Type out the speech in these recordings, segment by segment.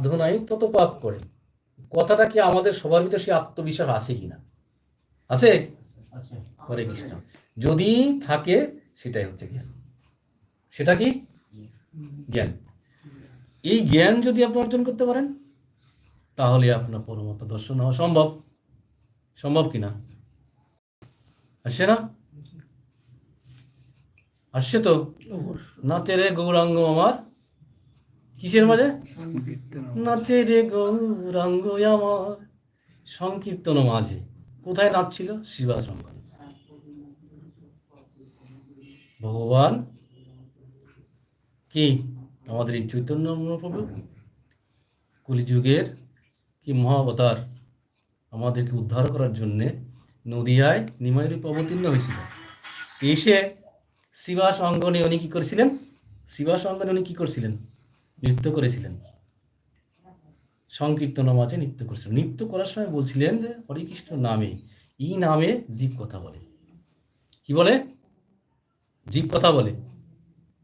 সাধ্য নাই তত পাপ করে। কথাটা কি আমাদের সবার ভিতরে সে আত্মবিশ্বাস আছে কিনা? আছে? হরে কৃষ্ণ। যদি থাকে সেটাই হচ্ছে জ্ঞান। সেটা কি? জ্ঞান। এই জ্ঞান যদি আপনি অর্জন করতে পারেন তাহলে আপনার পরমত দর্শন হওয়া সম্ভব। সম্ভব কিনা? আসছে না? আসছে তো? নাচে রে গৌরাঙ্গ আমার কিসের মাঝে? নাচে রে গৌরাঙ্গ আমার। সংকীর্তন মাঝে। কোথায় নাচছিল? শিবাশ্রম ভগবান? কি? আমাদের এই চৈতন্য মহাপ্রভু? কলিযুগের কি মহাবতার? আমাদেরকে উদ্ধার করার জন্যে নদিয়ায় নিমাইরূপে অবতীর্ণ হয়েছিল এসে শিবাস অঙ্গনে উনি কী করেছিলেন? শিবাস অঙ্গনে উনি কী করছিলেন? নৃত্য করেছিলেন। সংকীর্তন মাঝে নৃত্য করেছিলেন। নৃত্য করার সময় বলছিলেন যে হরিকৃষ্ণ নামে, ই নামে জীব কথা বলে। কি বলে? জীব কথা বলে।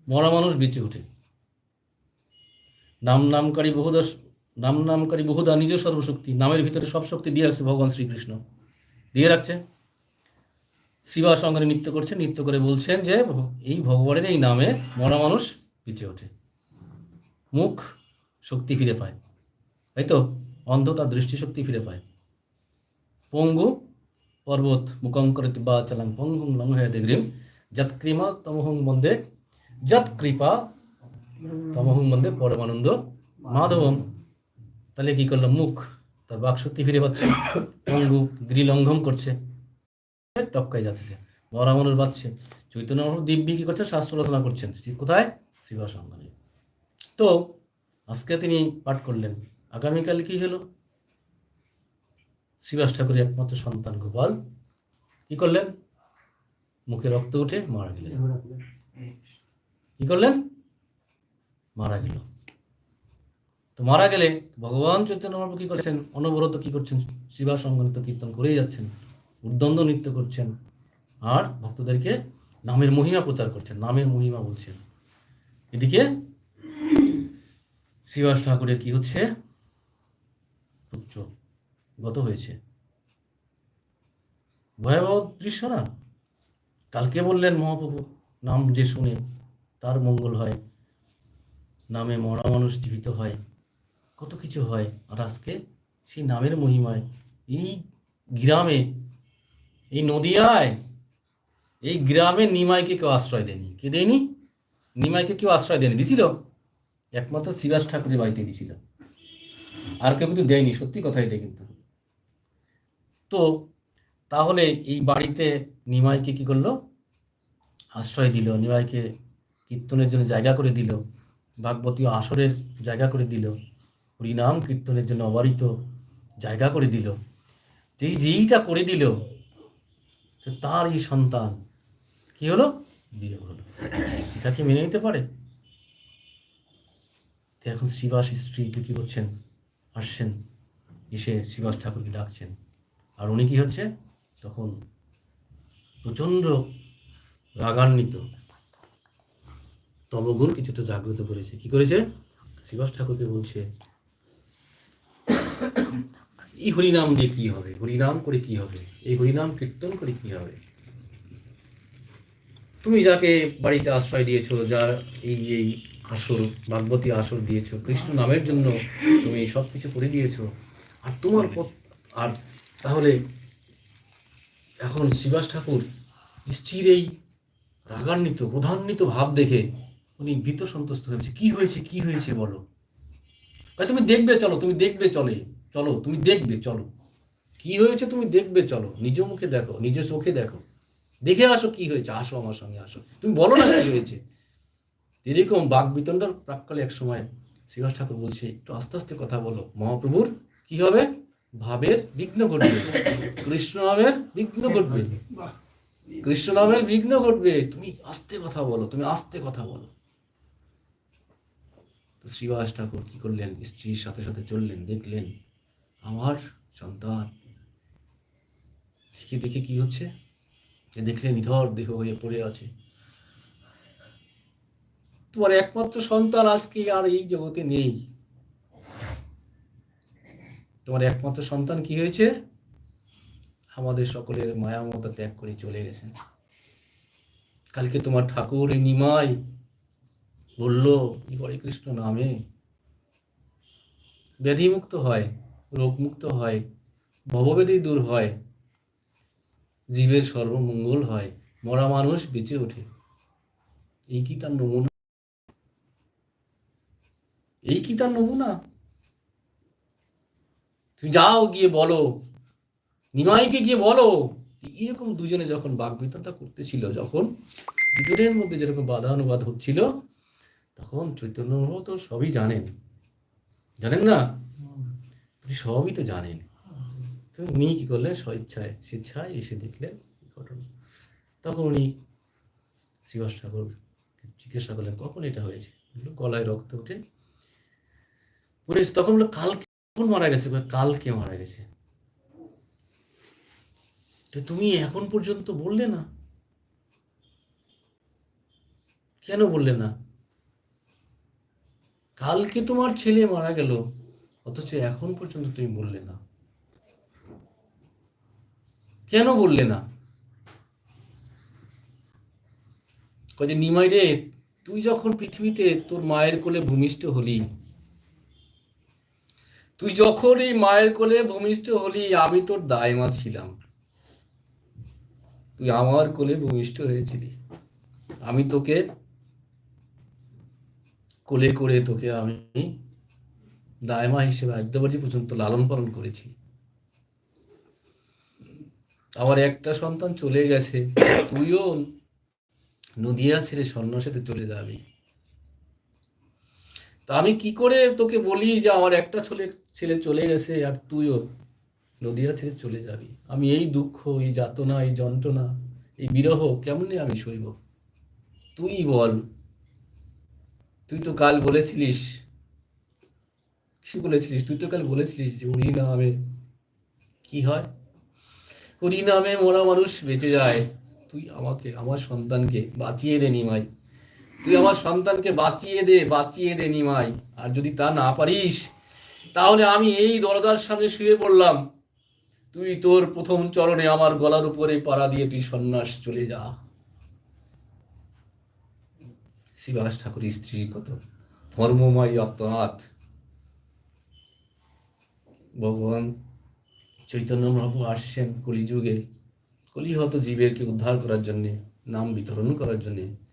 মরা মানুষ বেঁচে ওঠে। নাম নামকারী বহুদশ, নাম নামকারী বহুদা নিজ সর্বশক্তি, নামের ভিতরে সব শক্তি দিয়ে রাখছে ভগবান শ্রীকৃষ্ণ। দিয়ে রাখছে। শিবা সঙ্গে নৃত্য করছে, নৃত্য করে বলছেন যে, এই ভগবানের এই নামে মরা মানুষ বেঁচে ওঠে। মুখ শক্তি ফিরে পায়। তাই তো অন্ধ তার দৃষ্টিশক্তি ফিরে পায়। পঙ্গু পর্বত মুখঙ্করে বা চালাং পঙ্গুং লঙ্ঘয়ে দেগ্রিম। যৎকৃমা তমহং বন্দে, যৎ কৃপা তমহং বন্দে পরমানন্দ মাধবম। তাহলে কি করল মুখ, তার বাকশক্তি ফিরে পাচ্ছে। পঙ্গু গিরিলঙ্ঘন করছে। টপকাই যাচ্ছে। মরা মানুষ বাঁচছে চৈতন্য দিব্যি কি করছেন শাস্ত্র রচনা করছেন। কোথায়? শিবাসঙ্গনে তো আজকে তিনি পাঠ করলেন। আগামীকাল কি হলো? শিবাস ঠাকুরের একমাত্র সন্তান গোপাল। কি করলেন? মুখে রক্ত উঠে মারা গেলেন। কি করলেন? মারা গেল। তো মারা গেলে ভগবান চৈতন্য মহাপ্রভু কি করছেন? অনবরত কি করছেন? শিবা সংগণিত কীর্তন করেই যাচ্ছেন। উদ্দণ্ড নৃত্য করছেন। আর ভক্তদেরকে নামের মহিমা প্রচার করছেন। নামের মহিমা বলছেন। এদিকে শ্রীবাস ঠাকুরের কি হচ্ছে? পুত্র। গত হয়েছে। ভয়াবহ দৃশ্য না? কালকে বললেন মহাপ্রভু, নাম যে শুনে তার মঙ্গল হয়। নামে মরা মানুষ জীবিত হয়। কত কিছু হয়। আর আজকে সেই নামের মহিমায় এই গ্রামে, এই নদিয়ায়, এই গ্রামে নিমাইকে কেউ আশ্রয় দেয়নি। কে দেয়নি? নিমাইকে কেউ আশ্রয় দেয়নি। দিছিল? একমাত্র শিবাস ঠাকুরের বাড়িতে দিয়েছিল আর কেউ কিন্তু দেয়নি, সত্যি কথা এটা কিন্তু। তো তাহলে এই বাড়িতে নিমাইকে কি করল? আশ্রয় দিল, নিমাইকে কীর্তনের জন্য জায়গা করে দিল ভাগবতী আসরের জায়গা করে দিল, হরিনাম কীর্তনের জন্য অবারিত জায়গা করে দিল। যেই যেইটা করে দিল তার এই সন্তান কি হলো? বিয়ে হলো। এটা কি মেনে নিতে পারে? এখন শিবাস স্ত্রী কি করছেন? আসছেন। এসে শিবাস ঠাকুরকে ডাকছেন। আর উনি কি হচ্ছে? তখন প্রচণ্ড রাগান্বিত। তমগুণ কিছুটা জাগ্রত করেছে। কি করেছে? শিবাস ঠাকুরকে বলছে, এই হরিনাম দিয়ে কি হবে? হরিনাম করে কি হবে? এই হরিনাম কীর্তন করে কি হবে? তুমি যাকে বাড়িতে আশ্রয় দিয়েছ, যার এই এই আসর ভাগবতী আসর দিয়েছ। কৃষ্ণ নামের জন্য তুমি সব কিছু করে দিয়েছ। আর তোমার আর তাহলে এখন শিবাস ঠাকুর স্ত্রীর এই রাগান্বিত প্রধান্বিত ভাব দেখে উনি ভীত সন্তুষ্ট হয়েছে। কি হয়েছে? কি হয়েছে বলো? তুমি দেখবে, চলো, তুমি দেখবে, চলে। চলো, তুমি দেখবে, চলো। কি হয়েছে তুমি দেখবে, চলো। নিজ মুখে দেখো নিজের চোখে দেখো। দেখে আসো কি হয়েছে। আসো আমার সঙ্গে, আসো। তুমি বলো না কি হয়েছে। এরকম বাক বিতণ্ডার প্রাককালে এক সময় শ্রীবাস ঠাকুর বলছে, একটু আস্তে আস্তে কথা বলো। মহাপ্রভুর কি হবে? ভাবের বিঘ্ন ঘটবে। কৃষ্ণ নামের বিঘ্ন ঘটবে। কৃষ্ণ নামের বিঘ্ন ঘটবে। তুমি আস্তে কথা বলো, তুমি আস্তে কথা বলো। তো শ্রীবাস ঠাকুর কি করলেন? স্ত্রীর সাথে সাথে চললেন, দেখলেন আমার সন্তান। দেখে দেখে কি হচ্ছে? দেখলেন দেখলে নিধর দেহ হয়ে পড়ে আছে। তোমার একমাত্র সন্তান আজকে আর এই জগতে নেই? তোমার একমাত্র সন্তান কি হয়েছে? আমাদের সকলের মায়ামতা ত্যাগ করে চলে গেছেন। কালকে তোমার ঠাকুর নিমাই বলল হরে কৃষ্ণ নামে? ব্যাধিমুক্ত হয়, রোগমুক্ত হয় ভববেদী দূর হয়, জীবের সর্বমঙ্গল হয়, মরা মানুষ বেঁচে ওঠে। এই কি তার নমুনা? এই কি তার নমুনা? তুমি যাও গিয়ে বলো। নিমাইকে গিয়ে বলো। এরকম দুজনে যখন বাক বিতরণটা করতেছিল, যখন দুজনের মধ্যে যেরকম বাধা অনুবাদ হচ্ছিল, তখন চৈতন্য তো সবই জানেন। জানেন না? সবই তো জানেন। তো উনি কি করলেন? স্বেচ্ছায় স্বেচ্ছায় এসে দেখলেন ঘটনা। তখন উনি শ্রীবাস ঠাকুর জিজ্ঞাসা করলেন, কখন এটা হয়েছে? গলায় রক্ত উঠে পরে তখন বলল, কালকে কখন মারা গেছে? কালকে মারা গেছে। তুমি এখন পর্যন্ত বললে না? কেন বললে না? কালকে তোমার ছেলে মারা গেল, অথচ এখন পর্যন্ত তুমি বললে না। কেন বললে না? যে, নিমাই রে, তুই যখন পৃথিবীতে তোর মায়ের কোলে ভূমিষ্ঠ হলি তুই যখন এই মায়ের কোলে ভূমিষ্ঠ হলি, আমি তোর দায়মা ছিলাম। তুই আমার কোলে ভূমিষ্ঠ হয়েছিলি। আমি তোকে কোলে করে তোকে আমি দায়মা হিসেবে আদ্যবাজি পর্যন্ত লালন পালন করেছি। আমার একটা সন্তান চলে গেছে, তুইও নদিয়া ছেড়ে সন্ন্যাসেতে চলে যাবি। তা আমি কি করে তোকে বলি যে আমার একটা ছেলে ছেলে চলে গেছে আর তুইও নদিয়া ছেড়ে চলে যাবি? আমি এই দুঃখ, এই যাতনা, এই যন্ত্রণা, এই বিরহ কেমনে আমি সইব? তুই বল। তুই তো কাল বলেছিলিস, কি বলেছিলিস? তুই তো কাল বলেছিলিস যে হরি নামে কি হয়? হরি নামে মরা মানুষ বেঁচে যায়। তুই আমাকে, আমার সন্তানকে বাঁচিয়ে দে নিমাই। তুই আমার সন্তানকে বাঁচিয়ে দে বাঁচিয়ে দে নিমাই। আর যদি তা না পারিস, তাহলে আমি এই দরজার সামনে শুয়ে পড়লাম। তুই তোর প্রথম চরণে আমার গলার উপরে পাড়া দিয়ে তুই সন্ন্যাস চলে যা। শিবাস ঠাকুর স্ত্রী কত? ধর্মময় আত্মনাথ ভগবান চৈতন্য মহাপ্রভু আসছেন কলিযুগে। কলিহত জীবেরকে উদ্ধার করার জন্যে, নাম বিতরণ করার জন্যে।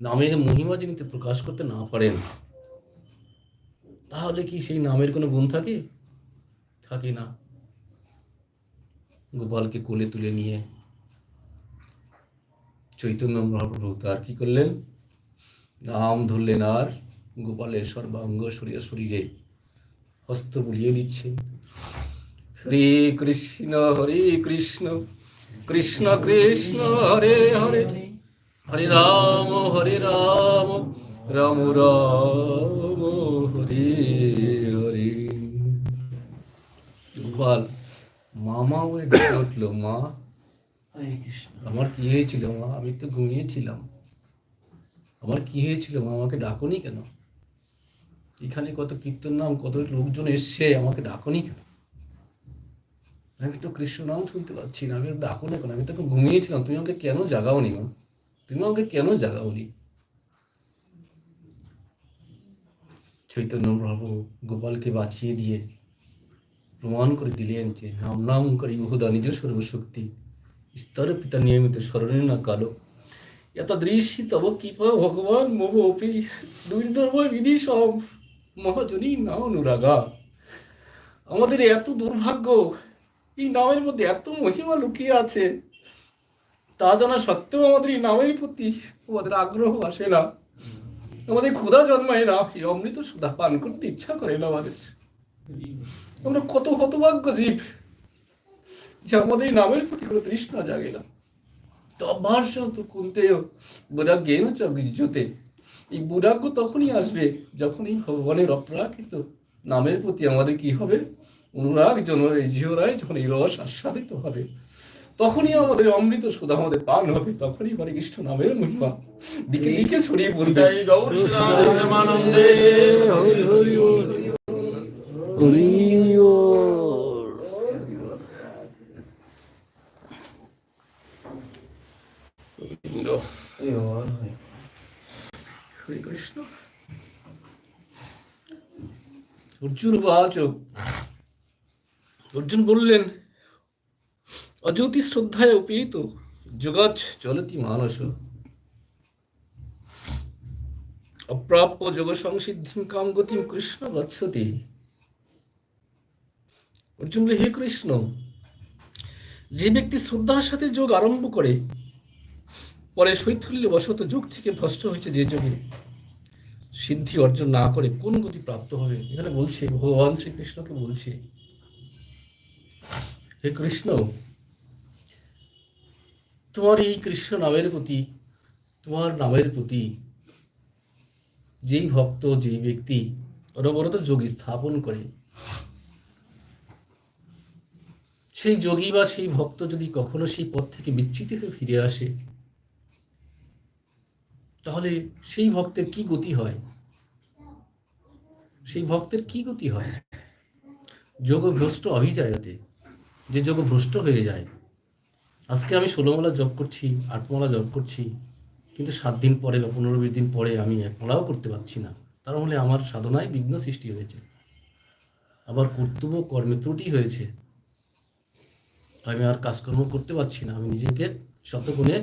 নামের মহিমা যিনি প্রকাশ করতে না পারেন, তাহলে কি সেই নামের কোনো গুণ থাকে? থাকে না। গোপালকে কোলে তুলে নিয়ে চৈতন্য মহাপ্রভু তার কি করলেন? নাম ধরলেন আর গোপালের সর্বাঙ্গ শরীর শরীরে হস্ত বুলিয়ে দিচ্ছেন। হরে কৃষ্ণ হরে কৃষ্ণ কৃষ্ণ কৃষ্ণ, হরে হরে। হরে রাম হরে রাম রাম রাম হরে হরে। গোপাল মামা বলে ডেকে উঠল মা। আমার কি হয়েছিল মা? আমি তো ঘুমিয়েছিলাম। আমার কি হয়েছিল মা? আমাকে ডাকনি কেন? এখানে কত কীর্তন নাম কত লোকজন এসছে আমাকে ডাকনি কেন? আমি তো কৃষ্ণ নাম শুনতে পাচ্ছি না আমি ডাকো না কেন? আমি তো ঘুমিয়েছিলাম তুমি আমাকে কেন জাগাওনি মা? তুমি আমাকে কেন জাগাওনি? চৈতন্য প্রভু গোপালকে বাঁচিয়ে দিয়ে প্রমাণ করে দিলেন যে নাম নাম করি বহুদা নিজ সর্বশক্তি। স্তর পিতা নিয়মিত স্মরণে না কালো। এতদৃশি তব কৃপা ভগবান মম অপি বিধি সব মহাজনী না অনুরাগা। আমাদের এত দুর্ভাগ্য, এই নামের মধ্যে এত মহিমা লুকিয়ে আছে। তা জানা সত্ত্বেও আমাদের এই নামের প্রতি আমাদের আগ্রহ আসে না। আমাদের ক্ষুধা জন্মায় না। এই অমৃত সুধা পান করতে ইচ্ছা করে না আমাদের। আমরা কত হতভাগ্য জীব যে আমাদের নামের প্রতি কোনো তৃষ্ণা জাগে না। তো অভ্যাস তো কুনতেও বৈরাগ্যেন বীর্যতে এই বৈরাগ্য তখনই আসবে যখন এই ভগবানের অপ্রাকৃত নামের প্রতি আমাদের কি হবে? অনুরাগ জন এই জিহরায় যখন এই রস আস্বাদিত হবে। তখনই আমাদের অমৃত সুদ আমাদের পান হবে তখনই মানে কৃষ্ণ নামের মহিমা দিকে দিকে ছড়িয়ে পড়বে। অর্জুন বললেন অজ্যোতি শ্রদ্ধায় উপীত জগৎ চলতি মানস। অপ্রাপ্য যোগ সংসিদ্ধিম কাম গতিম কৃষ্ণ গচ্ছতি অর্জুন হে কৃষ্ণ যে ব্যক্তি শ্রদ্ধার সাথে যোগ আরম্ভ করে পরে শৈথল্য বশত যোগ থেকে ভ্রষ্ট হয়েছে যে যোগে সিদ্ধি অর্জন না করে কোন গতি প্রাপ্ত হবে? এখানে বলছে ভগবান শ্রীকৃষ্ণকে বলছে হে কৃষ্ণ তোমার এই কৃষ্ণ নামের প্রতি, তোমার নামের প্রতি যেই ভক্ত, যেই ব্যক্তি অনবরত যোগী স্থাপন করে, সেই যোগী বা সেই ভক্ত যদি কখনো সেই পথ থেকে বিচ্যুতি হয়ে ফিরে আসে, তাহলে সেই ভক্তের কি গতি হয়? সেই ভক্তের কি গতি হয়? যোগভ্রষ্ট অভিজায়তে, যে যোগ ভ্রষ্ট হয়ে যায় আজকে আমি ষোলোমালা জব করছি আটমালা জব করছি, কিন্তু সাত দিন পরে বা পনেরো বিশ দিন পরে আমি একমালাও করতে পারছি না। তার ফলে আমার সাধনায় বিঘ্ন সৃষ্টি হয়েছে। আবার কর্তব্য কর্মে ত্রুটি হয়েছে। আমি আর কাজকর্ম করতে পারছি না। আমি নিজেকে শতগুণে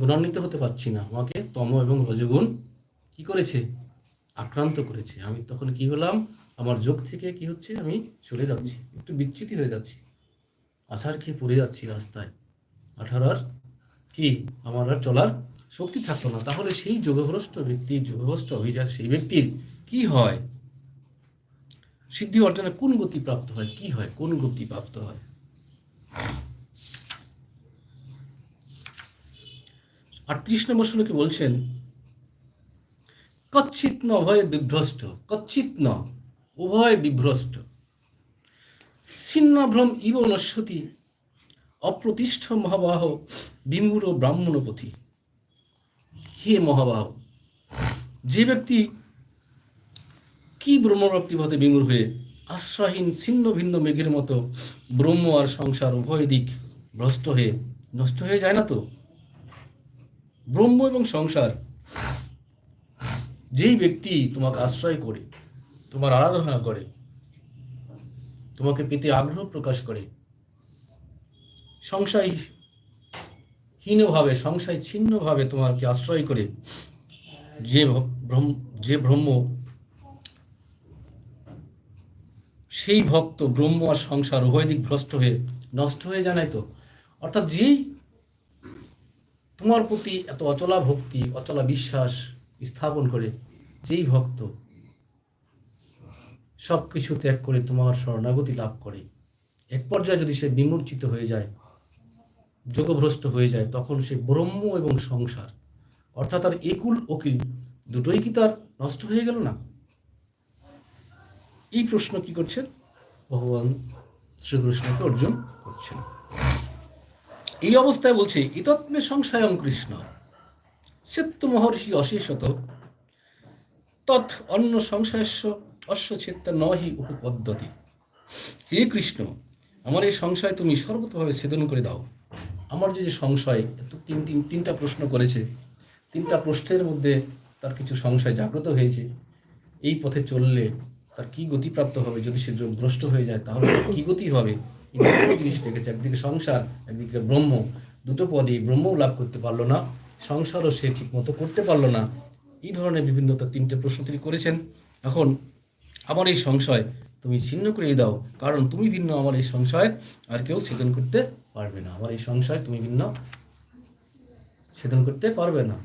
গুণান্বিত হতে পারছি না। আমাকে তম এবং রজগুণ কি করেছে? আক্রান্ত করেছে। আমি তখন কি হলাম? আমার যোগ থেকে কি হচ্ছে? আমি চলে যাচ্ছি। একটু বিচ্যুতি হয়ে যাচ্ছি। আশার খেয়ে পড়ে যাচ্ছি রাস্তায়। আঠারো আর কি? আমার আর চলার শক্তি থাকতো না। তাহলে সেই যোগভ্রষ্ট ব্যক্তি, যোগভ্রষ্ট অভিযান, সেই ব্যক্তির কি হয়? সিদ্ধি অর্জনে কোন গতি প্রাপ্ত হয়? কি হয়? কোন গতি প্রাপ্ত হয়? আটত্রিশ নম্বর শ্লোকে বলছেন, কচ্ছিত ন উভয় বিভ্রষ্ট, কচ্ছিত ন উভয় বিভ্রষ্ট। ছিন্নভ্রম ইব নশ্যতি অপ্রতিষ্ঠ মহাবাহ, বিমূঢ় ব্রাহ্মণপথি হে মহাবাহ, যে ব্যক্তি কি ব্রহ্মপ্রাপ্তি পথে বিমূঢ় হয়ে আশ্রয়হীন ছিন্ন ভিন্ন মেঘের মতো ব্রহ্ম আর সংসার উভয় দিক ভ্রষ্ট হয়ে নষ্ট হয়ে যায় না তো? ব্রহ্ম এবং সংসার, যেই ব্যক্তি তোমাকে আশ্রয় করে, তোমার আরাধনা করে, তোমাকে পেতে আগ্রহ প্রকাশ করে সংশয় হীনভাবে সংশয় ছিন্নভাবে তোমাকে আশ্রয় করে যে ব্রহ্ম যে ব্রহ্ম, সেই ভক্ত ব্রহ্ম আর সংসার উভয় দিক ভ্রষ্ট হয়ে নষ্ট হয়ে জানাই তো? অর্থাৎ যেই তোমার প্রতি এত অচলা ভক্তি, অচলা বিশ্বাস স্থাপন করে, যেই ভক্ত সব কিছু ত্যাগ করে তোমার শরণাগতি লাভ করে, এক পর্যায়ে যদি সে বিমূর্ছিত হয়ে যায় যোগভ্রষ্ট হয়ে যায়, তখন সে ব্রহ্ম এবং সংসার, অর্থাৎ তার একুল ওকিল দুটোই কি তার নষ্ট হয়ে গেল না? এই প্রশ্ন কি করছেন? ভগবান শ্রীকৃষ্ণকে অর্জুন করছেন। এই অবস্থায় বলছে, ইতত্মে সংশয়ং কৃষ্ণ। সেত্য মহর্ষি অশেষত, তৎ অন্য সংশয়স্য, অশ্ব ছেত্তা নহি উপপদ্ধতি হে কৃষ্ণ, আমার এই সংশয় তুমি সর্বতভাবে ছেদন করে দাও। আমার যে সংশয় এত তিন তিন, তিনটা প্রশ্ন করেছে। তিনটা প্রশ্নের মধ্যে তার কিছু সংশয় জাগ্রত হয়েছে। এই পথে চললে তার কি গতিপ্রাপ্ত হবে? যদি সে ভ্রষ্ট হয়ে যায়, তাহলে কি গতি হবে? জিনিস রেখেছে একদিকে সংসার, একদিকে ব্রহ্ম। দুটো পদই ব্রহ্মও লাভ করতে পারল না, সংসারও সে ঠিক মতো করতে পারল না। এই ধরনের বিভিন্ন তার তিনটে প্রশ্ন তিনি করেছেন। এখন, আমার এই সংশয় তুমি ছিন্ন করে দাও, কারণ তুমি ভিন্ন আমার এই সংশয়, আর কেউ ছেদন করতে পারবে না। আমার এই সংশয় তুমি ভিন্ন। ছেদন করতে পারবে না,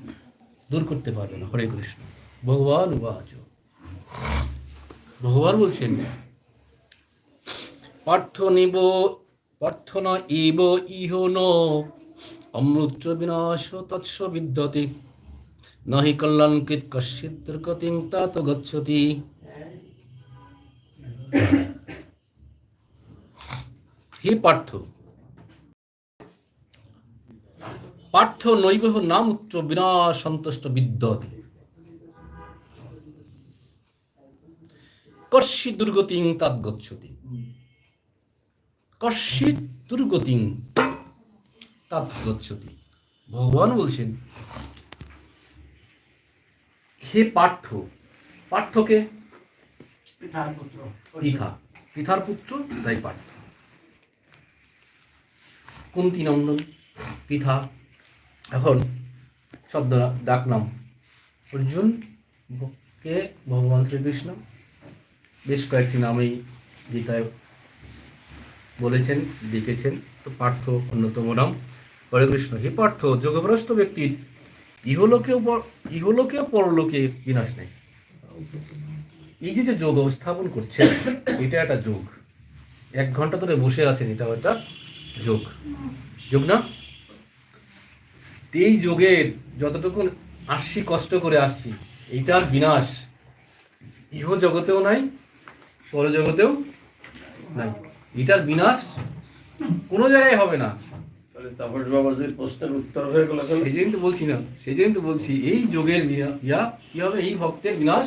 দূর করতে পারবে না। হরে কৃষ্ণ। ভগবান উবাচ। ভগবান বলছেন, পার্থ নিব, পার্থ ন ইব ইহ ন, অমৃত বিনাশ তৎস বিদ্যতে। নহি কল্যাণকৃত কশ্চিৎ দুর্গতিং তাত গচ্ছতি। হে পার্থ পার্থ নৈব নাম উচ্চ বিনা সন্তুষ্ট বিদ্যতে কর্ষি দুর্গতিং তাত গচ্ছতি। কর্ষি দুর্গতিং তাত গচ্ছতি। ভগবান বলছেন হে পার্থ পার্থকে পিতার পুত্র। পুত্র তাই পার্থ। কুন্তি নন্দন পৃথা এখন শব্দ ডাক নাম। অর্জুন কে ভগবান শ্রীকৃষ্ণ। বেশ কয়েকটি নামেই গীতায় বলেছেন, লিখেছেন। তো পার্থ অন্যতম নাম, হরে কৃষ্ণ। হে পার্থ, যোগভ্রষ্ট ব্যক্তির ইহলোকেও ইহলোকেও পরলোকে বিনাশ নেই। এই যে যে যোগ স্থাপন করছে এটা একটা যোগ। এক ঘণ্টা ধরে বসে আছেন এটাও একটা যোগ। যোগ না? এই যোগের যতটুকু আসছি কষ্ট করে আসছি এইটার বিনাশ ইহ জগতেও নাই পরজগতেও নাই। এটার বিনাশ কোনো জায়গায় হবে না। তাহলে তাপস বাবাজির প্রশ্নের উত্তর হয়ে গেল? সেই জন্যই তো বলছি না সেই জন্যই তো বলছি এই যোগের ইয়া কি হবে? এই ভক্তের বিনাশ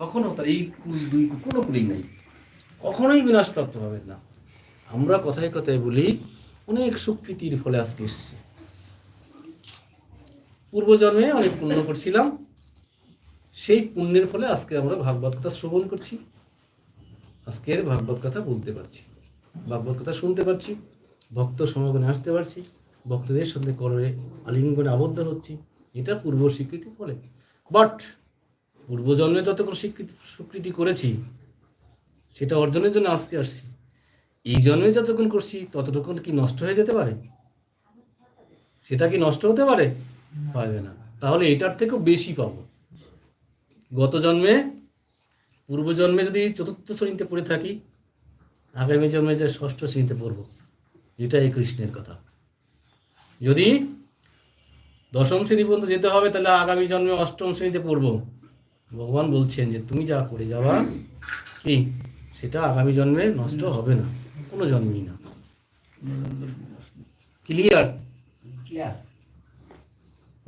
কখনো তার এই কুল দুই কোনো কুলি নেই। কখনোই বিনাশপ্রাপ্ত হবে না। আমরা কথায় কথায় বলি অনেক সুকৃতির ফলে আজকে এসছি। পূর্বজন্মে অনেক পুণ্য করছিলাম। সেই পুণ্যের ফলে আজকে আমরা ভাগবত কথা শ্রবণ করছি। আজকের ভাগবত কথা বলতে পারছি। ভাগবত কথা শুনতে পারছি, ভক্ত সমাগমে আসতে পারছি, ভক্তদের সঙ্গে করে আলিঙ্গনে আবদ্ধ হচ্ছি। এটা পূর্ব স্বীকৃতির ফলে। বাট পূর্বজন্মে যতক্ষণ স্বীকৃতি স্বীকৃতি করেছি, সেটা অর্জনের জন্য আজকে আসছি। এই জন্মে যতক্ষণ করছি, ততটুকুন কি নষ্ট হয়ে যেতে পারে? সেটা কি নষ্ট হতে পারে? পারবে না। তাহলে এটার থেকেও বেশি পাবো। গত জন্মে পূর্বজন্মে যদি চতুর্থ শ্রেণীতে পড়ে থাকি আগামী জন্মে যে ষষ্ঠ শ্রেণীতে পড়ব এটাই কৃষ্ণের কথা। যদি দশম শ্রেণি পর্যন্ত যেতে হবে তাহলে আগামী জন্মে অষ্টম শ্রেণীতে পড়ব। ভগবান বলছেন যে তুমি যা করে যাওয়া কি? সেটা আগামী জন্মে নষ্ট হবে না। কোনো জন্মেই না। ক্লিয়ার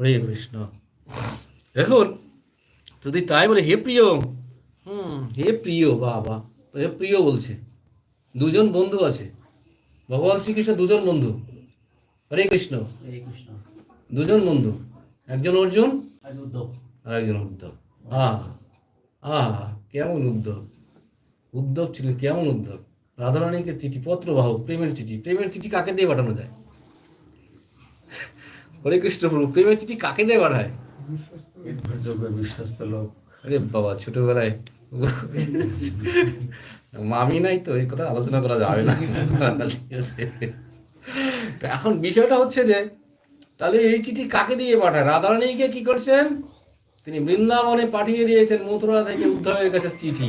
হরে কৃষ্ণ। এখন যদি তাই বলে হে প্রিয় হুম হে প্রিয় বাবা হে প্রিয় বলছে দুজন বন্ধু আছে। ভগবান শ্রীকৃষ্ণ দুজন বন্ধু। হরে কৃষ্ণ। দুজন বন্ধু। একজন অর্জুন আর একজন উদ্ধব। আহ আহ কেমন উদ্ধব। উদ্ধব ছিলেন কেমন উদ্ধব? রাধারানীকে চিঠি পত্র বাহক প্রেমের চিঠি। প্রেমের চিঠি কাকে দিয়ে পাঠানো যায়? হরে কৃষ্ণ প্রভু প্রেমের চিঠি কাকে দিয়ে পাঠায়? যোগে বিশ্বস্ত লোক। আরে বাবা ছোটবেলায়। মামি নাই তো এই কথা আলোচনা করা যাবে না। তো এখন বিষয়টা হচ্ছে যে তাহলে এই চিঠি কাকে দিয়ে পাঠায়? রাধারানীকে কি করছেন? তিনি বৃন্দাবনে পাঠিয়ে দিয়েছেন মথুরা থেকে উদ্ধবের কাছে চিঠি।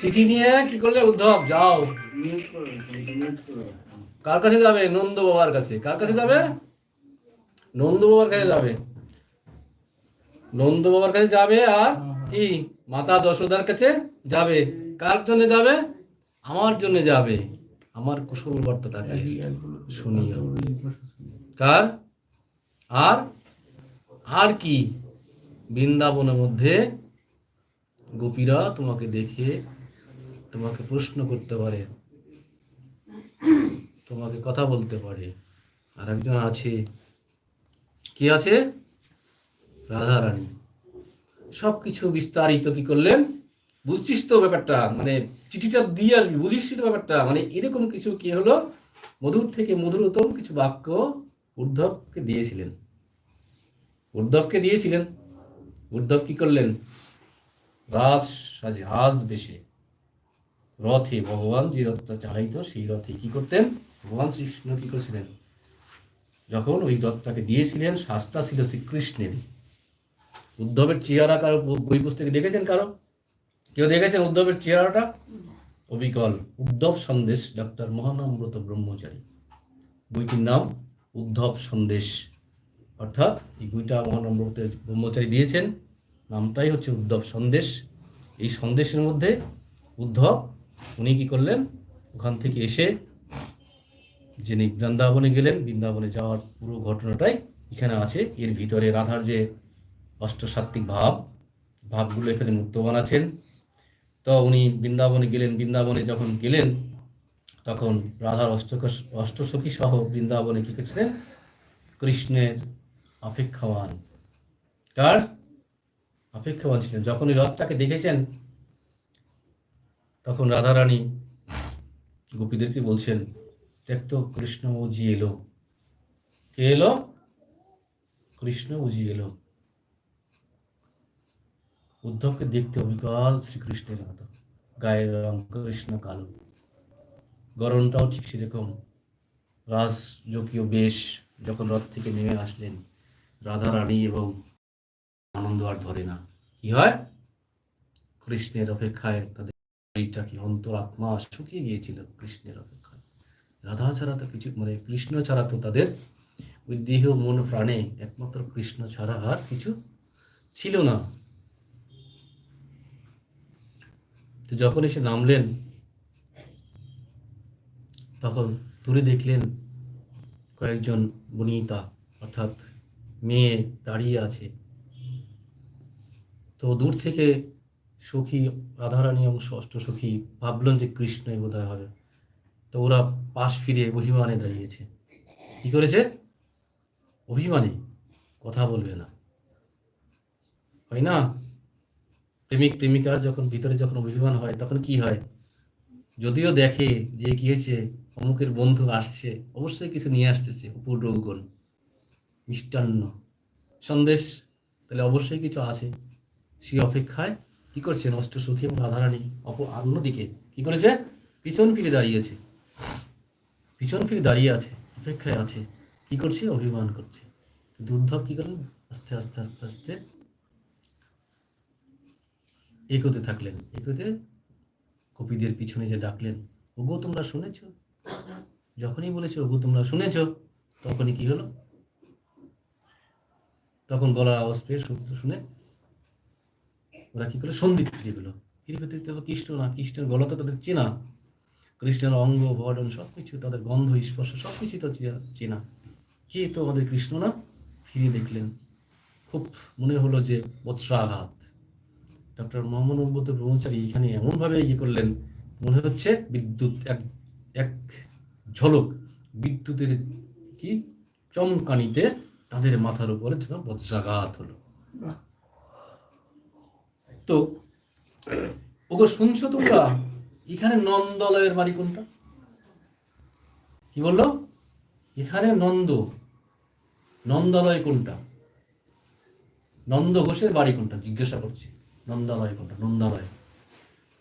চিঠি নিয়ে কি করলে উদ্ধব? যাও। কার কাছে যাবে? নন্দ বাবার কাছে। কার কাছে যাবে? নন্দ বাবার কাছে যাবে। নন্দ বাবার কাছে যাবে আর কি? মাতা যশোদার কাছে যাবে। কার জন্য যাবে? আমার জন্য যাবে। আমার কুশল বার্তা তাকে কার? আর? আর কি? বৃন্দাবনের মধ্যে গোপীরা তোমাকে দেখে তোমাকে প্রশ্ন করতে পারে। তোমাকে কথা বলতে পারে। আর একজন আছে। কি আছে? রাধারানী। সব কিছু বিস্তারিত কি করলেন? বুঝছিস তো ব্যাপারটা? মানে চিঠিটা দিয়ে আসবি, বুঝিস তো ব্যাপারটা? মানে এরকম কিছু কি হলো? মধুর থেকে মধুরতম কিছু বাক্য উদ্ধবকে দিয়েছিলেন। উদ্ধবকে দিয়েছিলেন। উদ্ধব কি করলেন? রাজ সাজে, রাজ বেশে। রথে ভগবান যে রথটা চালাইতো, সেই রথে কি করতেন? ভগবান শ্রীকৃষ্ণ কী করেছিলেন? যখন ওই দত্তাকে দিয়েছিলেন শ্বাসটা ছিল শ্রীকৃষ্ণেরই। উদ্ধবের চেহারা কারও বই- পুস্তকে দেখেছেন কারও? কেউ দেখেছেন উদ্ধবের চেহারাটা? অবিকল। উদ্ধব সন্দেশ ডক্টর মহানামব্রত ব্রহ্মচারী। বইটির নাম উদ্ধব সন্দেশ। অর্থাৎ এই বইটা মহানামব্রত ব্রহ্মচারী দিয়েছেন। নামটাই হচ্ছে উদ্ধব সন্দেশ। এই সন্দেশের মধ্যে উদ্ধব, উনি কী করলেন? ওখান থেকে এসে যিনি বৃন্দাবনে গেলেন, বৃন্দাবনে যাওয়ার পুরো ঘটনাটাই এখানে আছে। এর ভিতরে রাধার যে অষ্টসাত্ত্বিক ভাব, ভাবগুলো এখানে মুক্তবান আছেন। তো উনি বৃন্দাবনে গেলেন, বৃন্দাবনে যখন গেলেন, তখন রাধার অষ্ট অষ্টসখী সহ বৃন্দাবনে কি করছিলেন? কৃষ্ণের অপেক্ষাবান। কার? অপেক্ষাবান ছিলেন। যখন এই রথটাকে দেখেছেন, তখন রাধারানী গোপীদেরকে বলছেন দেখ তো কৃষ্ণ উজি এলো কে এলো কৃষ্ণ উজি এলো উদ্ধবকে দেখতে অবিকাল শ্রীকৃষ্ণের মতো গায়ের রং কৃষ্ণ কালো গরমটাও ঠিক সেরকম রাজযোগীয় বেশ যখন রথ থেকে নেমে আসলেন রাধা রানী এবং আনন্দ আর ধরে না কি হয় কৃষ্ণের অপেক্ষায় তাদের শরীরটা কি অন্তরাত্মা শুকিয়ে গিয়েছিল কৃষ্ণের অপেক্ষায় রাধা ছাড়া তো কিছু মানে কৃষ্ণ ছাড়া তো তাদের ওই দেহ, মন, প্রাণে একমাত্র কৃষ্ণ ছাড়া আর কিছু ছিল না। তো যখন এসে নামলেন, তখন দূরে দেখলেন কয়েকজন বনিতা, অর্থাৎ মেয়ে দাঁড়িয়ে আছে। তো দূর থেকে সখী, রাধারানী এবং ষষ্ঠ সখী ভাবলেন যে কৃষ্ণই বোধহয় হবে। তো ওরা পাশ ফিরে অভিমানে দাঁড়িয়েছে। কি করেছে? অভিমানে। কথা বলবে না। হয় না? প্রেমিক, প্রেমিকার যখন ভিতরে যখন অভিমান হয়, তখন কি হয়? যদিও দেখে যে কি হয়েছে, অমুকের বন্ধু আসছে, অবশ্যই কিছু নিয়ে আসতেছে উপদ্রবগণ মিষ্টান্ন। সন্দেশ, তাহলে অবশ্যই কিছু আছে। সেই অপেক্ষায় কি করছে? নষ্ট সুখী এবং রাধারানী অপর অন্যদিকে কি করেছে? পিছন ফিরে দাঁড়িয়েছে। পিছন ফিরে দাঁড়িয়ে আছে, অপেক্ষায় আছে। কি করছে? অভিমান করছে। উদ্ধব কি করলেন? আস্তে আস্তে আস্তে আস্তে এগোতে থাকলেন। এগোতে কপিদের পিছনে যে ডাকলেন, ওগো, তোমরা শুনেছ? যখনই বলেছ, ওগো, তোমরা শুনেছ? তখনই কি হলো? তখন গলার আওয়াজ পেয়ে শব্দ শুনে ওরা কি করল? সন্দীপ ফিরে পেল ফিরে পেতে কৃষ্ণ, না, কৃষ্ণের গলা তো তাদের চেনা। কৃষ্ণের অঙ্গ বর্ণ সব কিছু তাদের গন্ধ স্পর্শ সব কিছু তো চেনা। কে তো আমাদের কৃষ্ণ না? ফিরে দেখলেন। খুব মনে হলো যে বৎসাঘাত ডক্টর মোহাম্মদ ব্রহ্মচারী এখানে এমনভাবে ইয়ে করলেন মনে হচ্ছে বিদ্যুৎ এক এক ঝলক বিদ্যুতের কি? চমকানিতে তাদের মাথার উপরে যেন বজ্রাঘাত হলো। তো ওগো শুনছো তোমরা? এখানে নন্দলয়ের বাড়ি কোনটা? কি বলল? এখানে নন্দ। নন্দালয় কোনটা? নন্দ ঘোষের বাড়ি কোনটা? জিজ্ঞাসা করছি। নন্দালয় কোনটা? নন্দালয়।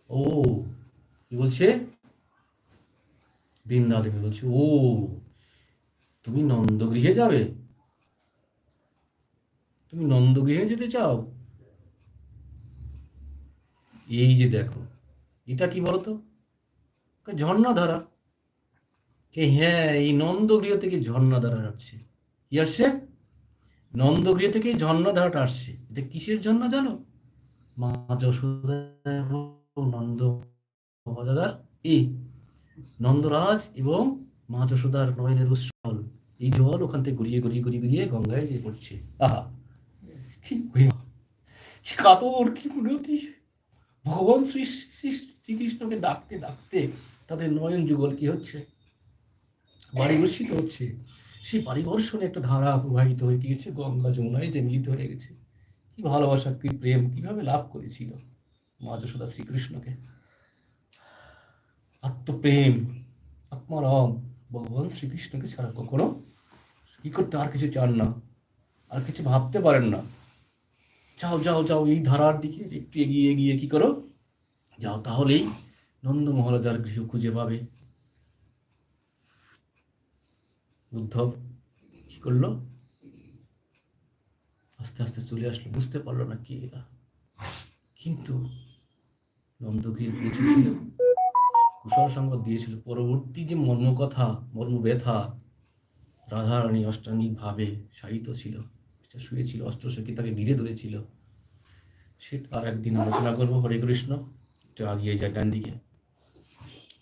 ও, কি বলছে? বৃন্দা দেবী বলছে, ও, তুমি নন্দগৃহে যাবে? তুমি নন্দগৃহে যেতে চাও? এই যে দেখো এটা কি বলতো? ঝর্ণাধারা। কে হ্যাঁ এই নন্দগৃহ থেকে ঝর্ণাধারা আসছে। কি আসছে? নন্দগৃহ থেকে এই ঝর্ণাধারাটা আসছে। এটা কিসের ঝর্ণা জানো? মা যশোদা এবং নন্দ মজাদার এ। নন্দরাজ এবং মা যশোদার নয়নের উৎসল। এই জল ওখান থেকে গড়িয়ে গড়িয়ে গড়িয়ে গড়িয়ে গঙ্গায় যে পড়ছে। আহা, কি কাতর, কি মিনতি ভগবান শ্রী শ্রী শ্রীকৃষ্ণকে ডাকতে ডাকতে তাদের নয়ন যুগল কি হচ্ছে? বাড়ি বর্ষিত হচ্ছে। সেই বাড়ি বর্ষণে একটা ধারা প্রবাহিত হয়ে গিয়েছে, গঙ্গা যমুনায় যে মিলিত হয়ে গেছে। কি ভালোবাসা, কি প্রেম, কীভাবে লাভ করেছিল মা যশোদা শ্রীকৃষ্ণকে? আত্মপ্রেম, আত্মারাম, ভগবান শ্রীকৃষ্ণকে ছাড়া কখনো কি করতে আর কিছু চান না, আর কিছু ভাবতে পারেন না। যাও যাও যাও, এই ধারার দিকে একটু এগিয়ে এগিয়ে কি করো? যাও তাহলেই নন্দ মহারাজার গৃহ খুঁজে পাবে। উদ্ধব কি করল? আস্তে আস্তে চলে আসলো, বুঝতে পারল না কে এরা। কিন্তু নন্দগৃহে পৌঁছেছিল কুশল সংবাদ দিয়েছিল, পরবর্তী যে মর্মকথা, মর্মব্যথা রাধারানী অষ্টাঙ্গিক ভাবে শায়িত ছিল সে শুয়েছিল অষ্টসখী তাকে ঘিরে ধরেছিল। সেটা আর একদিন আলোচনা করব, হরে কৃষ্ণ। একটু আগিয়ে যায় ডান দিকে।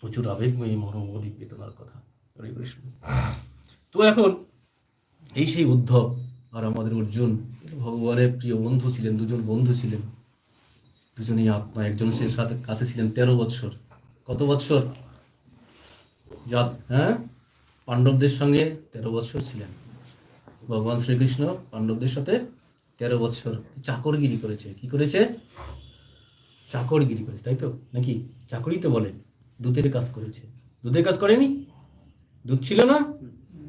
প্রচুর আবেগময়ী মর্মবোধী বেদনার কথা। হরে তো এখন এই সেই উদ্ধব আর আমাদের অর্জুন, ভগবানের প্রিয় বন্ধু ছিলেন, দুজন বন্ধু ছিলেন। দুজনেই আত্মা, একজন সে সাথে, কাছে ছিলেন তেরো বৎসর। কত বৎসর? যা হ্যাঁ? পাণ্ডবদের সঙ্গে তেরো বৎসর ছিলেন। ভগবান শ্রীকৃষ্ণ পাণ্ডবদের সাথে তেরো বৎসর। চাকরগিরি করেছে। কি করেছে? চাকরগিরি করেছে তাই তো? নাকি চাকরি তো বলে দুধের কাজ করেছে। দুধের কাজ করেনি? দুধ ছিল না?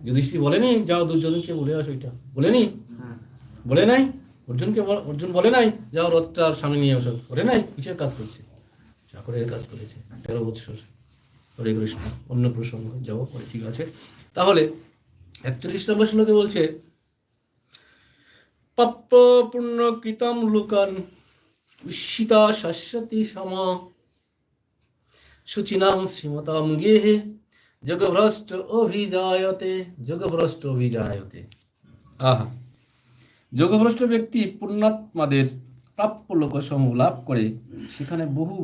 যুধিষ্ঠির বলেনি যাও দুর্যোধনকে বলে আসো এটা। বলেনি? বলে নাই? অর্জুনকে অর্জুন বলে নাই? যাও রথটার সামনে নিয়ে আসো। বলে নাই? কিসের কাজ করছে? চাকরের কাজ করেছে। তেরো বৎসর। হরে কৃষ্ণ। অন্য প্রসঙ্গ যাব পরে ঠিক আছে। তাহলে একচল্লিশ নম্বর শ্লোকে বলছে পাপ্প পুণ্য কৃতম লুকান উষিতা শাশ্বতী সমা। শুচিনাম শ্রীমতাম গেহে যোগভ্রষ্ট অভিজায়তে যোগভ্রষ্ট অভিজায়তে। আহা। যোগভ্রষ্ট ব্যক্তি পুণ্যাত্মাদের প্রাপ্য লোকসমূহ লাভ করে, সেখানে বহু